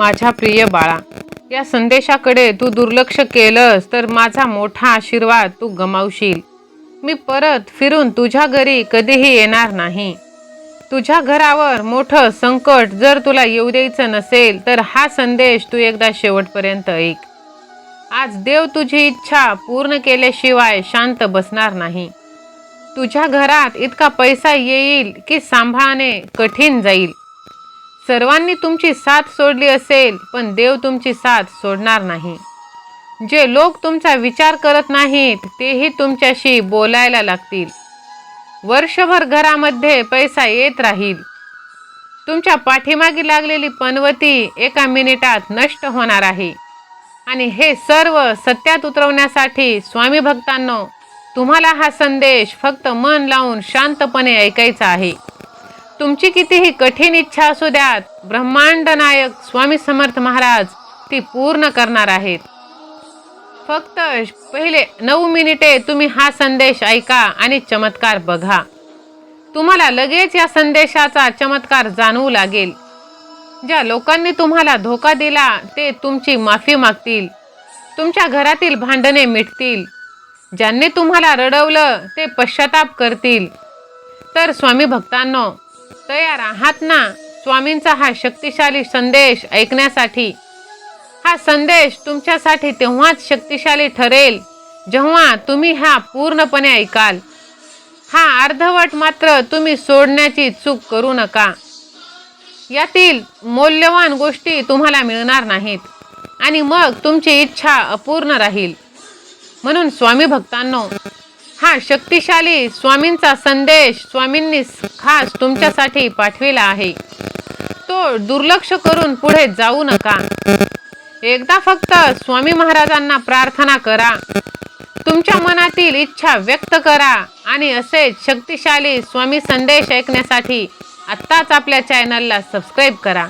माझ्या प्रिय बाळा या संदेशाकडे तू दुर्लक्ष केलंस तर माझा मोठा आशीर्वाद तू गमावशील. मी परत फिरून तुझ्या घरी कधीही येणार नाही. तुझ्या घरावर मोठं संकट जर तुला येऊ द्यायचं नसेल तर हा संदेश तू एकदा शेवटपर्यंत ऐक. आज देव तुझी इच्छा पूर्ण केल्याशिवाय शांत बसणार नाही. तुझ्या घरात इतका पैसा येईल की सांभाळणे कठीण जाईल. सर्वांनी तुमची साथ सोडली असेल पण देव तुमची साथ सोडणार नाही. जे लोक तुमचा विचार करत नाहीत तेही तुमच्याशी बोलायला लागतील. वर्षभर घरामध्ये पैसा येत राहील. तुमच्या पाठीमागे लागलेली पनवती एका मिनिटात नष्ट होणार आहे. आणि हे सर्व सत्यात उतरवण्यासाठी स्वामी भक्तांनो तुम्हाला हा संदेश फक्त मन लावून शांतपणे ऐकायचा आहे. तुमची कितीही कठीण इच्छा असू द्यात ब्रह्मांड नायक स्वामी समर्थ महाराज ती पूर्ण करणार आहेत. फक्त पहिले नऊ मिनिटे तुम्ही हा संदेश ऐका आणि चमत्कार बघा. तुम्हाला लगेच या संदेशाचा चमत्कार जाणवू लागेल. ज्या लोकांनी तुम्हाला धोका दिला ते तुमची माफी मागतील. तुमच्या घरातील भांडणे मिटतील. ज्यांनी तुम्हाला रडवलं ते पश्चाताप करतील. तर स्वामी भक्तांनो तयार आहात ना? स्वामींचा हा शक्तिशाली संदेश ऐकण्यासाठी. हा संदेश तुमच्यासाठी तेव्हाच शक्तिशाली ठरेल जेव्हा तुम्ही हा पूर्णपणे ऐकाल. हा अर्धवट मात्र तुम्ही सोडण्याची चूक करू नका. यातील मौल्यवान गोष्टी तुम्हाला मिळणार नाहीत आणि मग तुमची इच्छा अपूर्ण राहील. म्हणून स्वामी भक्तांनो हा शक्तिशाली स्वामींचा संदेश स्वामींनी खास तुमच्यासाठी पाठविला आहे. तो दुर्लक्ष करून पुढे जाऊ नका. एकदा फक्त स्वामी महाराजांना प्रार्थना करा. तुमच्या मनातील इच्छा व्यक्त करा आणि असेच शक्तिशाली स्वामी संदेश ऐकण्यासाठी आत्ताच आपल्या चॅनलला सबस्क्राईब करा.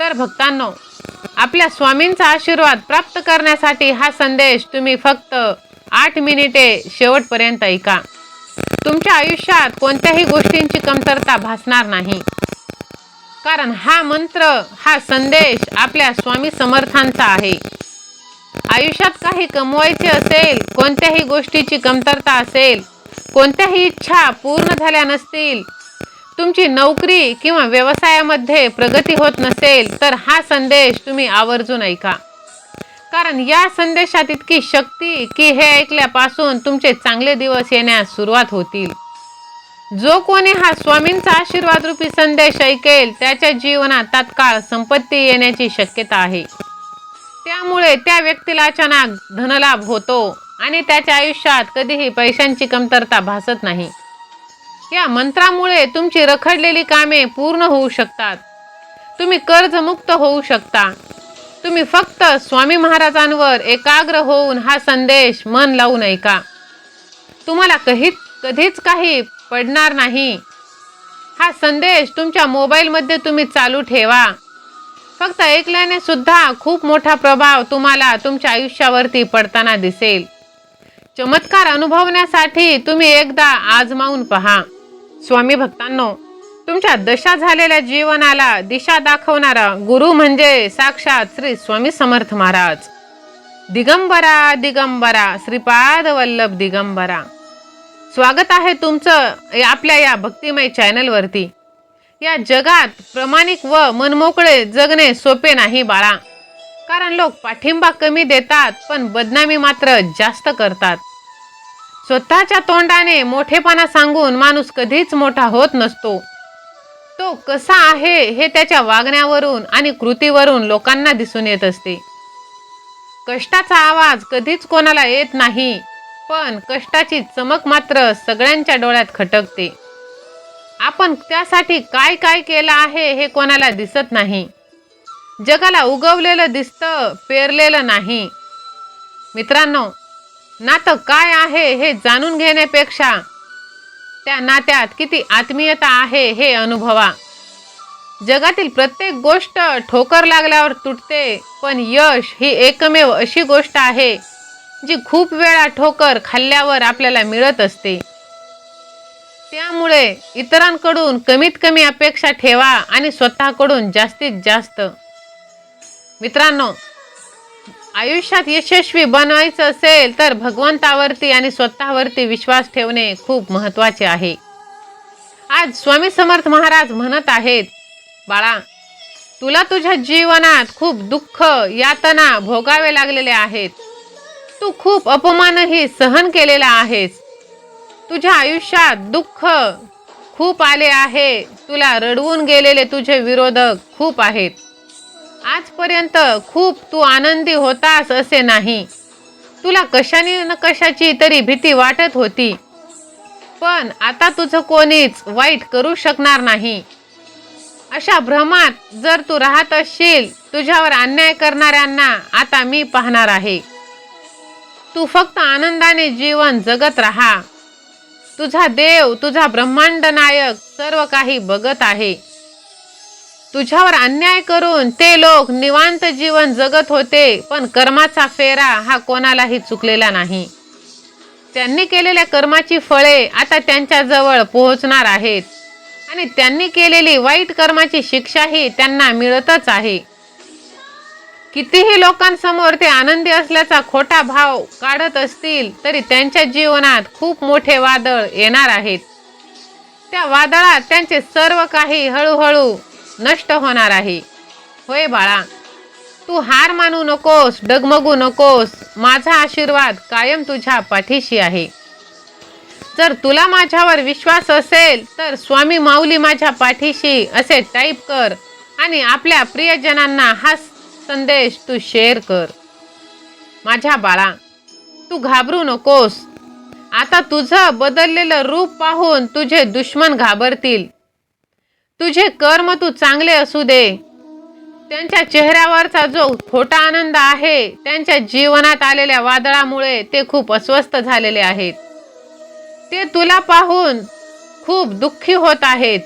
तर भक्तांनो आपल्या स्वामींचा आशीर्वाद प्राप्त करण्यासाठी हा संदेश तुम्ही फक्त आठ मिनिटे शेवटपर्यंत ऐका. तुमच्या आयुष्यात कोणत्याही गोष्टींची कमतरता भासणार नाही. कारण हा मंत्र हा संदेश आपल्या स्वामी समर्थांचा आहे. आयुष्यात काही कमवायचे असेल कोणत्याही गोष्टीची कमतरता असेल कोणत्याही इच्छा पूर्ण झाल्या नसतील तुमची नोकरी किंवा व्यवसायामध्ये प्रगती होत नसेल तर हा संदेश तुम्ही आवर्जून ऐका. कारण या संदेशात इतकी शक्ती की हे ऐकल्यापासून तुमचे चांगले दिवस येण्यास सुरुवात होतील. जो कोणी हा स्वामींचा आशीर्वाद रूपी संदेश ऐकेल त्याच्या जीवनात तात्काळ संपत्ती येण्याची शक्यता आहे. त्यामुळे त्या व्यक्तीला अचानक धनलाभ होतो आणि त्याच्या आयुष्यात कधीही पैशांची कमतरता भासत नाही. या मंत्रामुळे तुमची रखडलेली कामे पूर्ण होऊ शकतात. तुम्ही कर्जमुक्त होऊ शकता. तुम्ही फक्त स्वामी महाराजांवर एकाग्र होऊन हा संदेश मन लावून ऐका तुम्हाला कधी कधीच काही पडणार नाही. हा संदेश तुमच्या मोबाईलमध्ये तुम्ही चालू ठेवा. फक्त ऐकल्याने सुद्धा खूप मोठा प्रभाव तुम्हाला तुमच्या आयुष्यावरती पडताना दिसेल. चमत्कार अनुभवण्यासाठी तुम्ही एकदा आजमावून पहा. स्वामी भक्तांनो तुमच्या दशा झालेल्या जीवनाला दिशा दाखवणारा गुरु म्हणजे साक्षात श्री स्वामी समर्थ महाराज. दिगंबरा दिगंबरा श्रीपाद वल्लभ दिगंबरा. स्वागत आहे तुमचं या- आपल्या या भक्तिमय चॅनलवरती. या जगात प्रामाणिक व मनमोकळे जगणे सोपे नाही बाळा. कारण लोक पाठिंबा कमी देतात पण बदनामी मात्र जास्त करतात. स्वतःच्या तोंडाने मोठेपणा सांगून माणूस कधीच मोठा होत नसतो. तो कसा आहे हे त्याच्या वागण्यावरून आणि कृतीवरून लोकांना दिसून येत असते. कष्टाचा आवाज कधीच कोणाला येत नाही पण कष्टाची चमक मात्र सगळ्यांच्या डोळ्यात खटकते. आपण त्यासाठी काय काय केलं आहे हे कोणाला दिसत नाही. जगाला उगवलेलं दिसतं पेरलेलं नाही. मित्रांनो नातं काय आहे हे जाणून घेण्यापेक्षा त्या नात्यात किती आत्मीयता आहे हे अनुभवा. जगातील प्रत्येक गोष्ट ठोकर लागल्यावर तुटते पण यश ही एकमेव अशी गोष्ट आहे जी खूप वेळा ठोकर खाल्ल्यावर आपल्याला मिळत असते. त्यामुळे इतरांकडून कमीत कमी अपेक्षा ठेवा आणि स्वतःकडून जास्तीत जास्त. मित्रांनो आयुष्यात यशस्वी बनवायचं असेल तर भगवंतावरती आणि स्वतःवरती विश्वास ठेवणे खूप महत्त्वाचे आहे. आज स्वामी समर्थ महाराज म्हणत आहेत बाळा तुला तुझ्या जीवनात खूप दुःख यातना भोगावे लागलेले आहेत. तू खूप अपमानही सहन केलेला आहेस. तुझ्या आयुष्यात दुःख खूप आले आहे. तुला रडवून गेलेले तुझे विरोधक खूप आहेत. आजपर्यंत खूप तू आनंदी होतास असे नाही. तुला कशाने न कशाची तरी भीती वाटत होती. पण आता तुझं कोणीच वाईट करू शकणार नाही. अशा भ्रमात जर तू राहत असशील तुझ्यावर अन्याय करणाऱ्यांना आता मी पाहणार आहे. तू फक्त आनंदाने जीवन जगत राहा. तुझा देव तुझा ब्रह्मांड नायक सर्व काही बघत आहे. तुझ्यावर अन्याय करून ते लोक निवांत जीवन जगत होते पण कर्माचा फेरा हा कोणालाही चुकलेला नाही. त्यांनी केलेल्या कर्माची फळे आता त्यांच्याजवळ पोहोचणार आहेत. आणि त्यांनी केलेली वाईट कर्माची शिक्षाही त्यांना मिळतच आहे. कितीही लोकांसमोर ते आनंदी असल्याचा खोटा भाव काढत असतील तरी त्यांच्या जीवनात खूप मोठे वादळ येणार आहेत. त्या वादळात त्यांचे सर्व काही हळूहळू नष्ट होणार आहे. होय बाळा तू हार मानू नकोस डगमगू नकोस. माझा आशीर्वाद कायम तुझ्या पाठीशी आहे. जर तुला माझ्यावर विश्वास असेल तर स्वामी माऊली माझ्या पाठीशी असे टाईप कर आणि आपल्या प्रियजनांना हा संदेश तू शेअर कर. माझ्या बाळा तू घाबरू नकोस. आता तुझं बदललेलं रूप पाहून तुझे दुश्मन घाबरतील. तुझे कर्म तू चांगले असू दे. त्यांच्या चेहऱ्यावरचा जो खोटा आनंद आहे त्यांच्या जीवनात आलेल्या वादळामुळे ते खूप अस्वस्थ झालेले आहेत. ते तुला पाहून खूप दुःखी होत आहेत.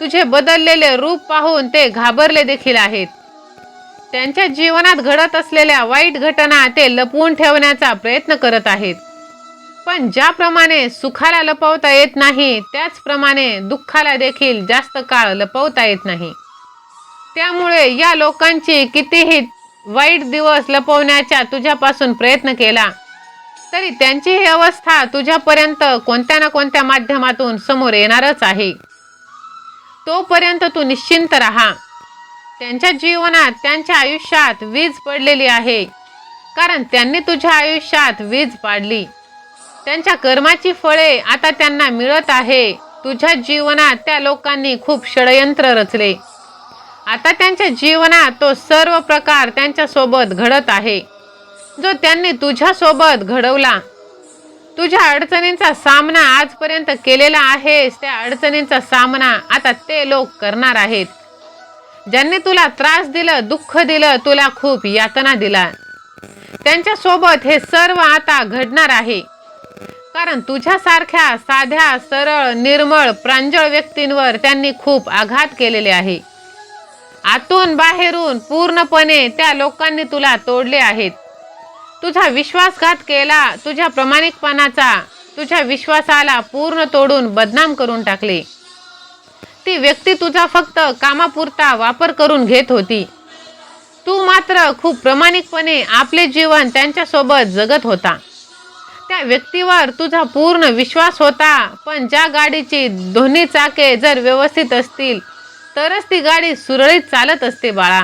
तुझे बदललेले रूप पाहून ते घाबरले देखील आहेत. त्यांच्या जीवनात घडत असलेल्या वाईट घटना ते लपवून ठेवण्याचा प्रयत्न करत आहेत. पण ज्याप्रमाणे सुखाला लपवता येत नाही त्याचप्रमाणे दुःखाला देखील जास्त काळ लपवता येत नाही. त्यामुळे या लोकांची कितीही वाईट दिवस लपवण्याचा तुझ्यापासून प्रयत्न केला तरी त्यांची ही अवस्था तुझ्यापर्यंत कोणत्या ना कोणत्या माध्यमातून समोर येणारच आहे. तोपर्यंत तू निश्चिंत राहा. त्यांच्या जीवनात त्यांच्या आयुष्यात वीज पडलेली आहे कारण त्यांनी तुझ्या आयुष्यात वीज पाडली. त्यांच्या कर्माची फळे आता त्यांना मिळत आहे. तुझ्या जीवनात त्या लोकांनी खूप षडयंत्र रचले. आता त्यांच्या जीवनात तो सर्व प्रकार त्यांच्यासोबत घडत आहे. जो त्यांनी तुझ्यासोबत घडवला. तुझ्या अडचणींचा सामना आजपर्यंत केलेला आहेस त्या अडचणींचा सामना आता ते लोक करणार आहेत. ज्यांनी तुला त्रास दिलं दुःख दिलं तुला खूप यातना दिला. त्यांच्यासोबत हे सर्व आता घडणार आहे. कारण तुझ्यासारख्या साध्या सरळ निर्मळ प्रांजळ व्यक्तींवर त्यांनी खूप आघात केलेले आहे. आतून बाहेरून पूर्णपणे त्या लोकांनी तुला तोडले आहेत. तुझा विश्वासघात केला तुझ्या प्रामाणिकपणाचा तुझ्या विश्वासाला पूर्ण तोडून बदनाम करून टाकले. ती व्यक्ती तुझा फक्त कामापुरता वापर करून घेत होती. तू मात्र खूप प्रामाणिकपणे आपले जीवन त्यांच्यासोबत जगत होता. त्या व्यक्तीवर तुझा पूर्ण विश्वास होता. पण ज्या गाडीची दोन्ही चाके जर व्यवस्थित असतील तरच ती गाडी सुरळीत चालत असते बाळा.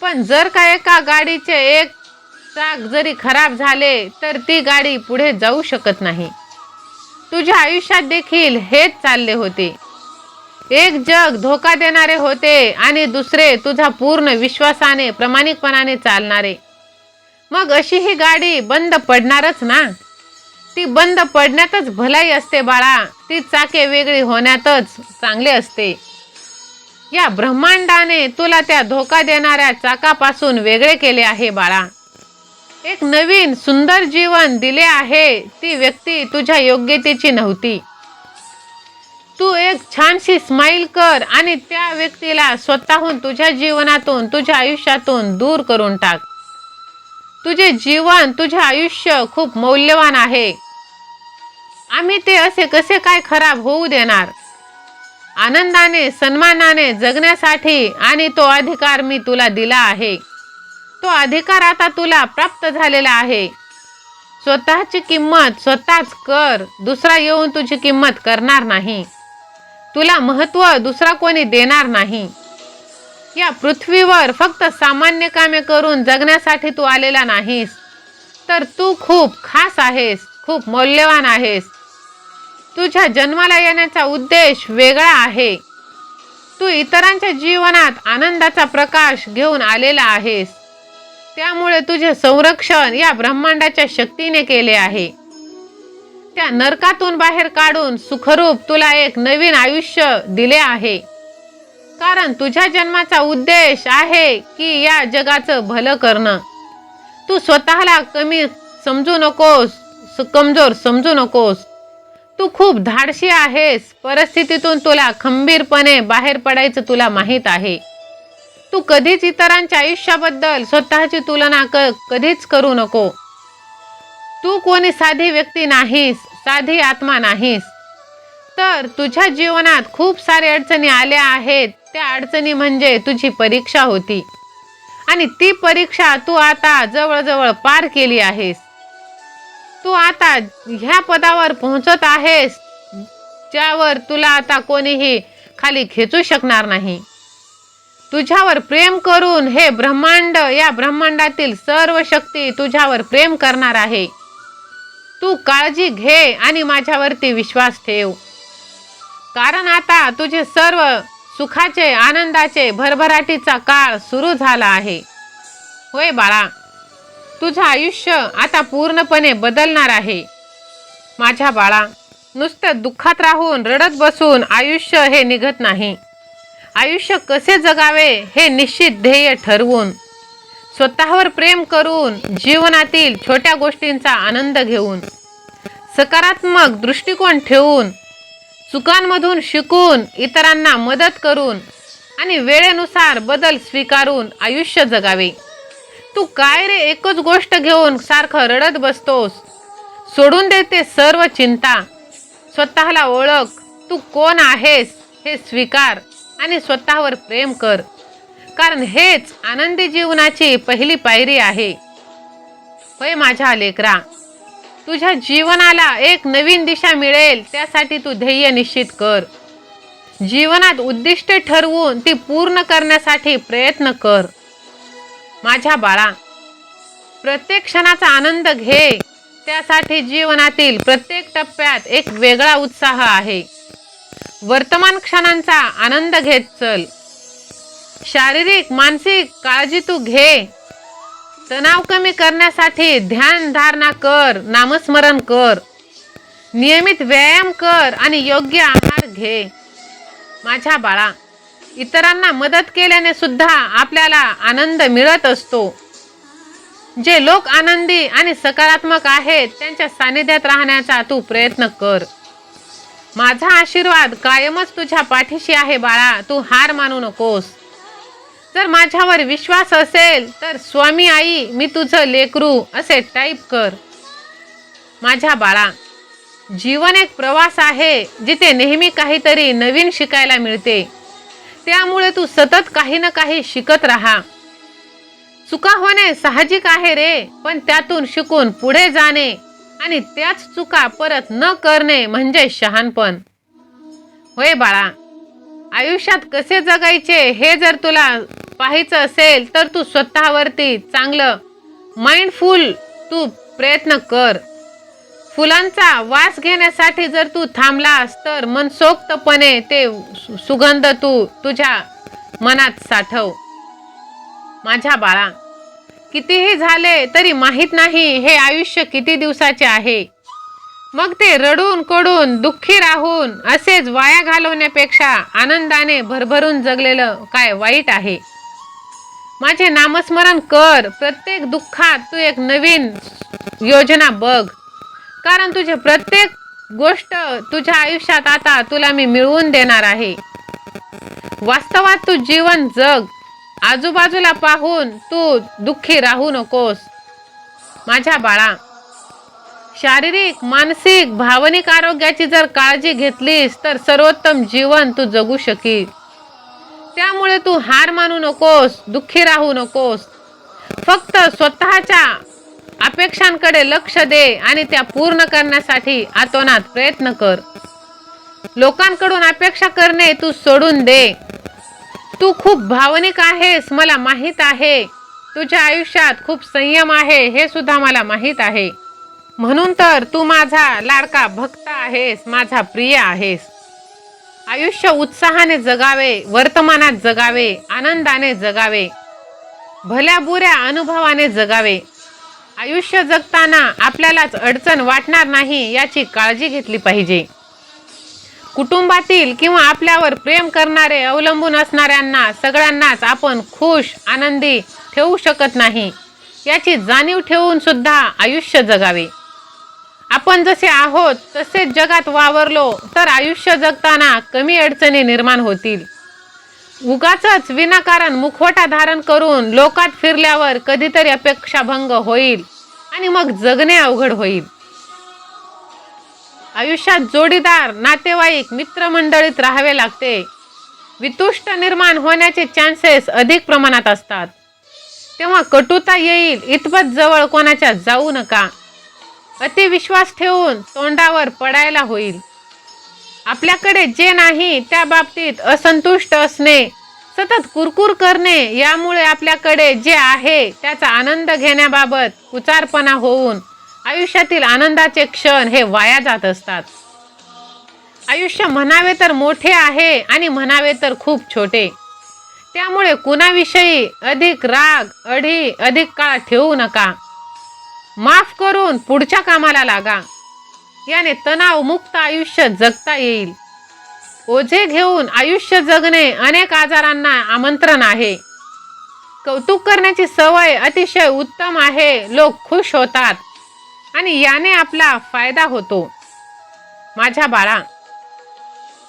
पण जर का एका गाडीचे एक चाक जरी खराब झाले तर ती गाडी पुढे जाऊ शकत नाही. तुझ्या आयुष्यात देखील हेच चालले होते. एक जग धोका देणारे होते आणि दुसरे तुझा पूर्ण विश्वासाने प्रामाणिकपणाने चालणारे. मग अशी ही गाडी बंद पडणारच ना? ती बंद पडण्यातच भलाई असते बाळा. ती चाके वेगळी होण्यातच चांगले असते. या ब्रह्मांडाने तुला त्या धोका देणाऱ्या चाकापासून वेगळे केले आहे बाळा. एक नवीन सुंदर जीवन दिले आहे ती व्यक्ती तुझ्या योग्यतेची नव्हती. तू एक छानशी स्माईल कर आणि त्या व्यक्तीला स्वतःहून तुझ्या जीवनातून तुझ्या आयुष्यातून दूर करून टाक. तुझे जीवन तुझे आयुष्य खूप मौल्यवान आहे. आम्ही ते असे कसे काय खराब होऊ देणार? आनंदाने सन्मानाने जगण्यासाठी आणि तो अधिकार मी तुला दिला आहे. तो अधिकार आता तुला प्राप्त झालेला आहे. स्वतःची किंमत स्वतःच कर. दुसरा येऊन तुझी किंमत करणार नाही. तुला महत्त्व दुसरा कोणी देणार नाही. या पृथ्वीवर फक्त सामान्य कामे करून जगण्यासाठी तू आलेला नाहीस. तर तू खूप खास आहेस खूप मौल्यवान आहेस. तुझ्या जन्माला येण्याचा उद्देश वेगळा आहे. तू इतरांच्या जीवनात आनंदाचा प्रकाश घेऊन आलेला आहेस. त्यामुळे तुझे संरक्षण या ब्रह्मांडाच्या शक्तीने केले आहे. त्या नरकातून बाहेर काढून सुखरूप तुला एक नवीन आयुष्य दिले आहे. कारण तुझ्या जन्माचा उद्देश आहे की या जगाचं भलं करणं. तू स्वतःला कमी समजू नकोस स- कमजोर समजू नकोस. तू खूप धाडशी आहेस. परिस्थितीतून तुला खंबीरपणे बाहेर पडायचं तुला माहीत आहे. तू कधीच इतरांच्या आयुष्याबद्दल स्वतःची तुलना क कधीच करू नको. तू कोणी साधी व्यक्ती नाहीस साधी आत्मा नाहीस. तर तुझ्या जीवनात खूप सारे अडचणी आल्या आहेत. त्या अडचणी म्हणजे तुझी परीक्षा होती. आणि ती परीक्षा तू आता जवळजवळ पार केली आहेस. तू आता ह्या पदावर पोहोचत आहेस ज्यावर तुला आता कोणीही खाली खेचू शकणार नाही. तुझ्यावर प्रेम करून हे ब्रह्मांड या ब्रह्मांडातील सर्व शक्ती तुझ्यावर प्रेम करणार आहे. तू काळजी घे आणि माझ्यावरती विश्वास ठेव. कारण आता तुझे सर्व सुखाचे आनंदाचे भरभराटीचा काळ सुरू झाला आहे. होय बाळा तुझं आयुष्य आता पूर्णपणे बदलणार आहे. माझ्या बाळा नुसतं दुःखात राहून रडत बसून आयुष्य हे निघत नाही. आयुष्य कसे जगावे हे निश्चित ध्येय ठरवून स्वतःवर प्रेम करून जीवनातील छोट्या गोष्टींचा आनंद घेऊन सकारात्मक दृष्टिकोन ठेवून चुकांमधून शिकून इतरांना मदत करून आणि वेळेनुसार बदल स्वीकारून आयुष्य जगावे. तू काय रे? एकच गोष्ट घेऊन सारखं रडत बसतोस. सोडून देते सर्व चिंता. स्वतःला ओळख. तू कोण आहेस हे स्वीकार आणि स्वतःवर प्रेम कर. कारण हेच आनंदी जीवनाची पहिली पायरी आहे. होय माझ्या लेकरा. तुझ्या जीवनाला एक नवीन दिशा मिळेल त्यासाठी तू ध्येय निश्चित कर. जीवनात उद्दिष्टे ठरवून ती पूर्ण करण्यासाठी प्रयत्न कर. माझ्या बाळा. प्रत्येक क्षणाचा आनंद घे. त्यासाठी जीवनातील प्रत्येक टप्प्यात एक वेगळा उत्साह आहे. वर्तमान क्षणांचा आनंद घेत चल. शारीरिक मानसिक काळजी तू घे. तणाव कमी करण्यासाठी ध्यान धारणा कर नामस्मरण कर. नियमित व्यायाम कर आणि योग्य आहार घे. माझ्या बाळा इतरांना मदत केल्याने सुद्धा आपल्याला आनंद मिळत असतो. जे लोक आनंदी आणि सकारात्मक आहेत त्यांच्या सानिध्यात राहण्याचा तू प्रयत्न कर. माझा आशीर्वाद कायमच तुझ्या पाठीशी आहे बाळा तू हार मानू नकोस. जर माझ्यावर विश्वास असेल तर स्वामी आई मी तुझं लेकरू असे टाईप कर. माझ्या बाळा जीवन एक प्रवास आहे जिथे नेहमी काहीतरी नवीन शिकायला मिळते. त्यामुळे तू सतत काही ना काही शिकत राहा. चुका होणे साहजिक आहे रे पण त्यातून शिकून पुढे जाणे आणि त्याच चुका परत न करणे म्हणजे शहाणपण. होय बाळा आयुष्यात कसे जगायचे हे जर तुला पाहायचं असेल तर तू स्वतःवरती चांगलं माइंडफुल तू प्रयत्न कर. फुलांचा वास घेण्यासाठी जर तू थांबलास तर मनसोक्तपणे ते सु- सुगंध तू तुझ्या मनात साठव. माझ्या बाळा कितीही झाले तरी माहीत नाही हे आयुष्य किती दिवसाचे आहे. मग ते रडून कडून दुःखी राहून असेच वाया घालवण्यापेक्षा आनंदाने भरभरून जगलेलं काय वाईट आहे? माझे नामस्मरण कर प्रत्येक दुःखात तू एक नवीन योजना बघ. कारण तुझे प्रत्येक गोष्ट तुझ्या आयुष्यात आता तुला मी मिळवून देणार आहे. वास्तवात तू जीवन जग. आजूबाजूला पाहून तू दुःखी राहू नकोस. माझ्या बाळा शारीरिक मानसिक भावनिक आरोग्याची जर काळजी घेतलीस तर सर्वोत्तम जीवन तू जगू शकील. त्यामुळे तू हार मानू नकोस दुःखी राहू नकोस. फक्त स्वतःच्या अपेक्षांकडे लक्ष दे आणि त्या पूर्ण करण्यासाठी आतोनात प्रयत्न कर. लोकांकडून अपेक्षा करणे तू सोडून दे. तू खूप भावनिक आहेस मला माहीत आहे. तुझ्या आयुष्यात खूप संयम आहे हे सुद्धा मला माहीत आहे. म्हणून तर तू माझा लाडका भक्त आहेस माझा प्रिय आहेस. आयुष्य उत्साहाने जगावे वर्तमानात जगावे आनंदाने जगावे भल्या बुऱ्या अनुभवाने जगावे. आयुष्य जगताना आपल्यालाच अडचण वाटणार नाही याची काळजी घेतली पाहिजे. कुटुंबातील किंवा आपल्यावर प्रेम करणारे अवलंबून असणाऱ्यांना सगळ्यांनाच आपण खुश आनंदी ठेवू शकत नाही. याची जाणीव ठेवून सुद्धा आयुष्य जगावे. आपण जसे आहोत तसेच जगात वावरलो तर आयुष्य जगताना कमी अडचणी निर्माण होतील. उगाच विनाकारण मुखवटा धारण करून लोकात फिरल्यावर कधीतरी अपेक्षाभंग होईल आणि मग जगणे अवघड होईल. आयुष्यात जोडीदार नातेवाईक मित्रमंडळीत राहावे लागते. वितुष्ट निर्माण होण्याचे चान्सेस अधिक प्रमाणात असतात. तेव्हा कटुता येईल इतपत जवळ कोणाच्या जाऊ नका. अतिविश्वास ठेवून तोंडावर पडायला होईल. आपल्याकडे जे नाही त्या बाबतीत असंतुष्ट असणे सतत कुरकुर करणे यामुळे आपल्याकडे जे आहे त्याचा आनंद घेण्याबाबत उचारपणा होऊन आयुष्यातील आनंदाचे क्षण हे वाया जात असतात. आयुष्य म्हणावे तर मोठे आहे आणि म्हणावे तर खूप छोटे. त्यामुळे कुणाविषयी अधिक राग अढी अधिक काळ ठेवू नका. माफ करून पुढच्या कामाला लागा. याने तणावमुक्त आयुष्य जगता येईल. ओझे घेऊन आयुष्य जगणे अनेक आजारांना आमंत्रण आहे. कौतुक करण्याची सवय अतिशय उत्तम आहे लोक खुश होतात आणि याने आपला फायदा होतो. माझ्या बाळा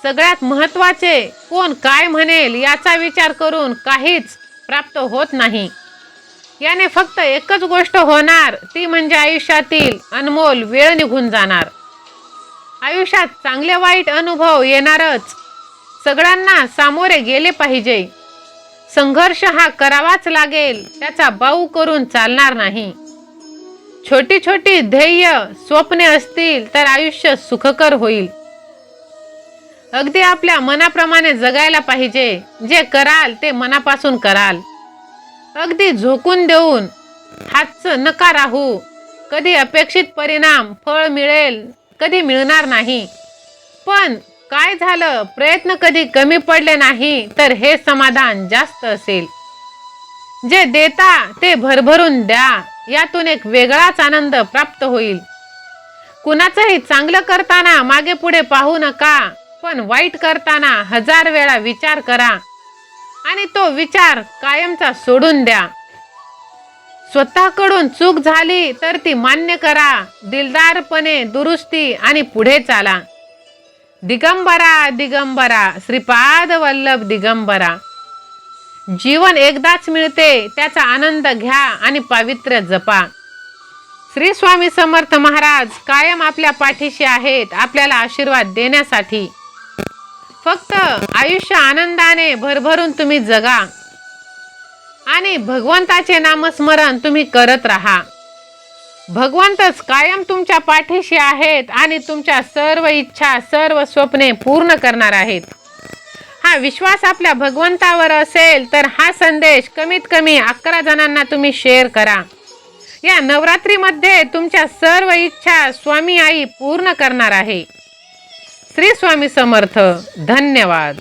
सगळ्यात महत्त्वाचे कोण काय म्हणेल याचा विचार करून काहीच प्राप्त होत नाही. याने फक्त एकच गोष्ट होणार ती म्हणजे आयुष्यातील अनमोल वेळ निघून जाणार. आयुष्यात चांगले वाईट अनुभव येणारच. सगळ्यांना सामोरे गेले पाहिजे. संघर्ष हा करावाच लागेल त्याचा बाऊ करून चालणार नाही. छोटी छोटी ध्येय स्वप्ने असतील तर आयुष्य सुखकर होईल. अगदी आपल्या मनाप्रमाणे जगायला पाहिजे जे कराल ते मनापासून कराल. अगदी झोकून देऊन हातचं नका राहू. कधी अपेक्षित परिणाम फळ मिळेल कधी मिळणार नाही. पण काय झालं? प्रयत्न कधी कमी पडले नाही तर हे समाधान जास्त असेल. जे देता ते भरभरून द्या. यातून एक वेगळाच आनंद प्राप्त होईल. कुणाचंही चांगलं करताना मागे पुढे पाहू नका पण वाईट करताना हजार वेळा विचार करा. आणि तो विचार कायमचा सोडून द्या. स्वतःकडून चूक झाली तर ती मान्य करा. दिलदारपणे दुरुस्ती आणि पुढे चाला. दिगंबरा दिगंबरा श्रीपाद वल्लभ दिगंबरा. जीवन एकदाच मिळते त्याचा आनंद घ्या आणि पावित्र्य जपा. श्री स्वामी समर्थ महाराज कायम आपल्या पाठीशी आहेत आपल्याला आशीर्वाद देण्यासाठी. फक्त आयुष्य आनंदाने भरभरून तुम्ही जगा. आणि भगवंताचे नामस्मरण तुम्ही करत राहा. भगवंतच कायम तुमच्या पाठीशी आहेत आणि तुमच्या सर्व इच्छा सर्व स्वप्ने पूर्ण करणार आहेत. हा विश्वास आपल्या भगवंतावर असेल तर हा संदेश कमीत कमी अकरा जणांना तुम्ही शेअर करा. या नवरात्रीमध्ये तुमच्या सर्व इच्छा स्वामी आई पूर्ण करणार आहे. श्री स्वामी समर्थ. धन्यवाद.